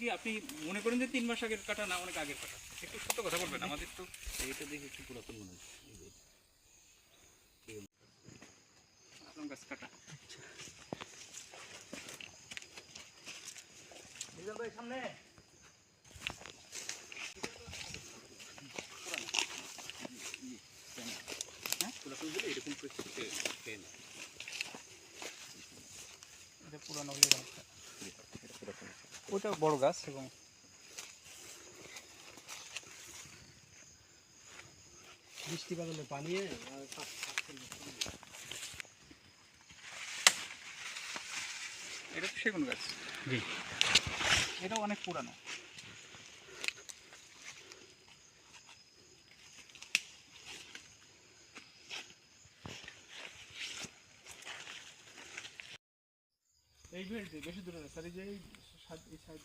কি আপনি মনে করেন যে তিন মাস আগের কাটা না অনেক আগের কাটা? একটু সত্য কথা বলবেন আমাদের তো এটা দেখে একটু পুরাতন মনে হচ্ছে গাছ কাটা। সামনে। হ্যাঁ? এরকম পুরানো ওটা বড় গাছ এবং বৃষ্টি বাদলে পানিয়ে এটা তো সেগুন গাছ। জি। এটা অনেক পুরানো। এই বেশি দূরে না স্যার এই যে এই যে স্যার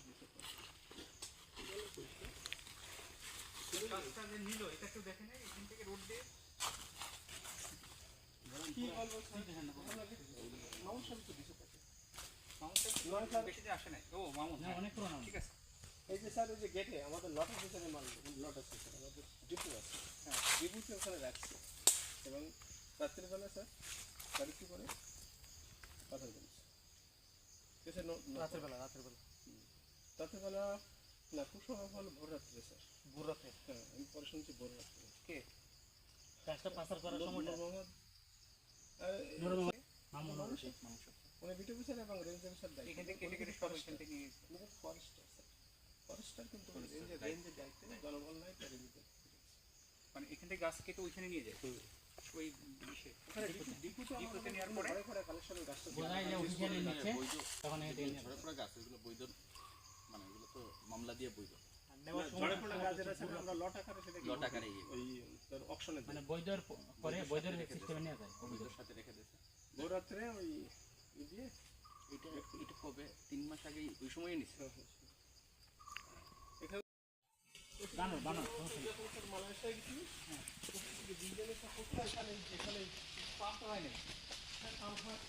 মাউন্ট সাহেব তো দিছে তাকে মামুন সাহেব তো নয় স্যার। বেশি আসে নাই ও মামুন অনেক পুরানো ঠিক আছে এই যে গেটে আমাদের লট আছে মাল লট আছে স্যার আমাদের হ্যাঁ এবং রাত্রিবেলা স্যার গাড়ি কি করে পাথর এসে রাত্রিবেলা রাত্রিবেলা রাত্রিবেলা না খুব সময় হলো ভোর রাত্রে স্যার। ভোর রাত্রে? হ্যাঁ আমি পরে শুনছি ভোর রাত্রে। কে? কাজটা পাসার করার সময়টা? মোহাম্মদ মামুন উনি ভিডিও স্যার এবং রেঞ্জার স্যার দায়িত্ব। এখান থেকে কেটে কেটে সব এখান থেকে নিয়ে গেছে। আমাদের ফরেস্টার স্যার। ফরেস্টার কিন্তু রেঞ্জের রেঞ্জের দায়িত্বে। জনবল নাই তার দিতে মানে এখান থেকে গাছ কেটে ওইখানে নিয়ে যায়। ওই ইসে ওখানে ডিপুতে ডিপুতে নেওয়ার আমাদের পরে? ঘরে ঘরে কালেকশনের গাছটা ঝরে পড়া গাছ এগুলো বৈধ মানে এগুলো তো মামলা দিয়ে বৈধ। লট আকারে ওই মানে বৈধর পরে বৈধর সিস্টেমে নিয়ে যায় বৈধর সাথে রেখে দিয়েছে। ভোর ওই দিয়ে? এটা এটা কবে? তিন মাস আগে ওই সময় নিছে। বানর বানর মালয়েশিয়া গেছি হ্যাঁ। এখানে পাম্প হয় নাই। পাম্প হয়।